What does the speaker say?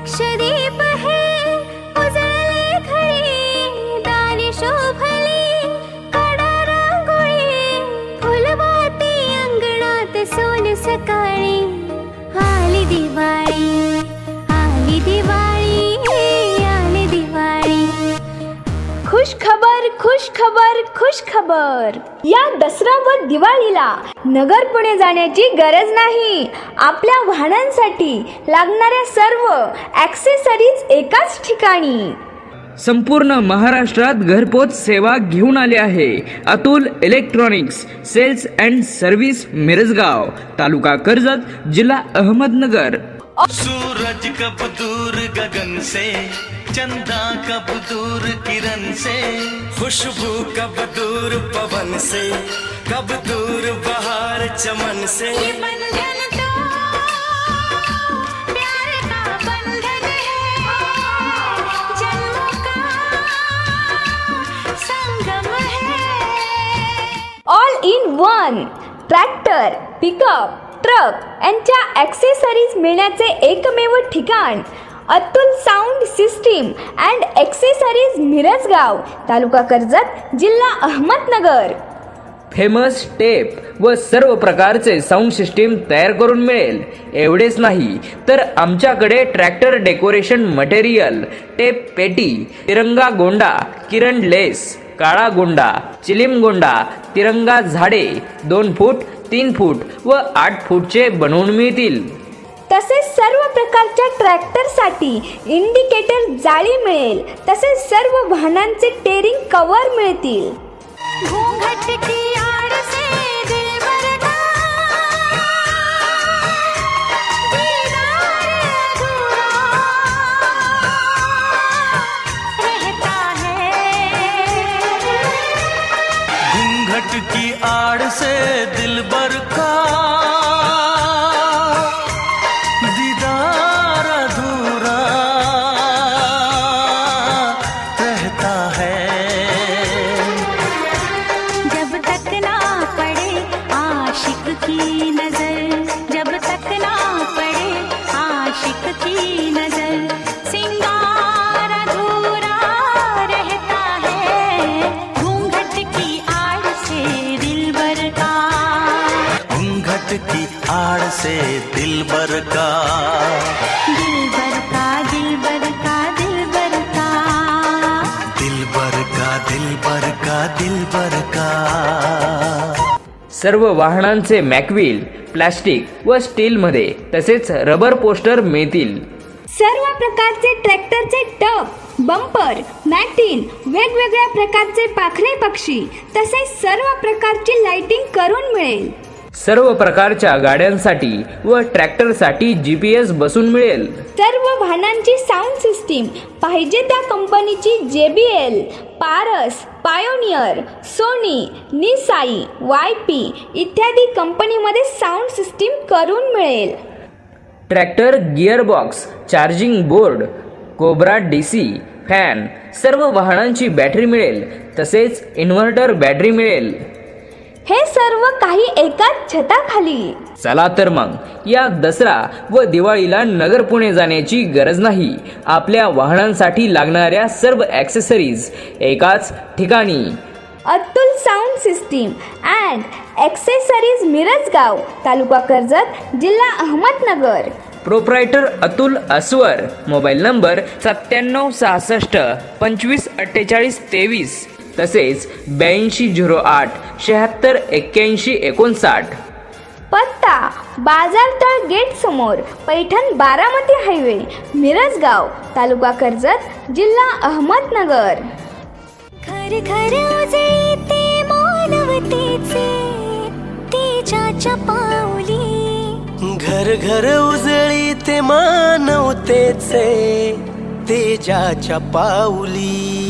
मोक्षदीप हे उजळले खरी दारी कडा रांगोळी फुलवाती अंगणात सोन सकाळी. खुश खबर खुश खबर खुश खबर या दसरा व दिवाळीला नगर पुणे जाण्याची गरज नाही. आपल्या वाहनांसाठी लागणाऱ्या सर्व ॲक्सेसरीज एकाच ठिकाणी. संपूर्ण महाराष्ट्रात घरपोच सेवा घेऊन आले आहे. Atul electronics sales and service Mirajgaon taluka Karjat जिल्हा अहमदनगर. सूरज कब दूर गगन से चंदा कब दूर किरण से खुशबू कब दूर पवन से कब दूर बहार चमन से। ये बंधन तो प्यार का बंधन है। जन्मों का संगम है। All in one tractor pickup truck यांच्या ॲक्सेसरीज मिळण्याचे एकमेव ठिकाण Atul sound system and accessories Mirajgaon taluka Karjat जिल्हा अहमदनगर. फेमस टेप व सर्व प्रकारचे साऊंड सिस्टीम तयार करून मिळेल. एवढेच नाही तर आमच्याकडे ट्रॅक्टर डेकोरेशन मटेरियल टेप पेटी तिरंगा गोंडा किरण लेस काळा गोंडा चिलीम गोंडा तिरंगा झाडे दोन फूट तीन फूट व आठ फूटचे बनवून मिळतील. तसेच सर्व प्रकारच्या ट्रॅक्टरसाठी इंडिकेटर जाळी मिळेल. तसेच सर्व वाहनांचे टेरिंग कव्हर मिळतील. घूंघट की आड़ से दिलबर का से दिलबर का दिलबर का दिलबर का दिलबर का। दिलबर का दिलबर का दिलबर का सर्व वाहनांचे मॅकव्हील प्लास्टिक व स्टीलमध्ये तसेच रबर पोस्टर मिळतील. सर्व प्रकारचे ट्रॅक्टरचे टप बंपर मॅटिन वेगवेगळ्या प्रकारचे पाखरे पक्षी तसेच सर्व प्रकारची लाइटिंग करून मिळेल. सर्व प्रकारच्या गाड्यांसाठी व ट्रॅक्टरसाठी जी पी एस बसून मिळेल. सर्व वाहनांची साऊंड सिस्टीम पाहिजे त्या कंपनीची J B L Paras Pioneer Sony Nasai Y P इत्यादी कंपनीमध्ये साऊंड सिस्टीम करून मिळेल. Tractor gearbox charging board cobra D C fan सर्व वाहनांची बॅटरी मिळेल. तसेच इन्व्हर्टर बॅटरी मिळेल. हे सर्व काही एकाच छताखाली. चला तर मग या दसरा व दिवाळीला नगर पुणे जाण्याची गरज नाही. आपल्या वाहनांसाठी लागणाऱ्या सर्व ॲक्सेसरीज एकाच ठिकाणी. Atul sound system and accessories Mirajgaon taluka Karjat जिल्हा Ahmednagar. Proprietor Atul Aswar mobile number सत्त्याण्णव सहासष्ट पंचवीस अठ्ठेचाळीस तेवीस. तसेच ब्याऐंशी झिरो आठ शहात्तर एक्क्याऐंशी एकोणसाठ. पत्ता बाजारतळ गेट समोर पैठण बारामती हायवे मिरजगाव तालुका कर्जत जिल्हा अहमदनगर. घर घर उजळते मानवतेचे तेजाच्या पावली. घर घर उजळी ते मानवतेचे तेजाच्या पाऊली